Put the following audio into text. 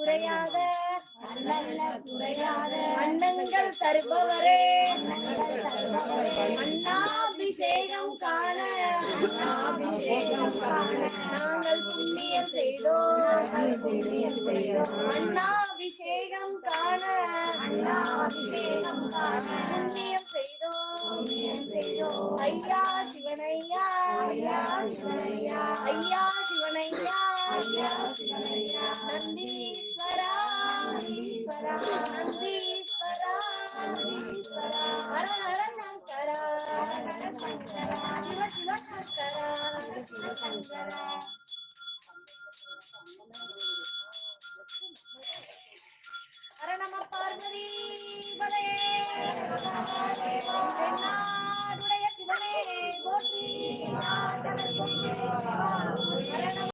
குறையாத அன்னங்கள் தருபவரே. அண்ணாபிஷேகம் காண நாங்கள் புண்ணியம் செய்தோம். அண்ணாபிஷேகம் காண அண்ணாபிஷேகம் காண புண்ணியம் செய்தோம். ஐயா சிவனையா ஐயா சிவனையா ஐயா சிவனையா శంకర హర నమ పార్వతీ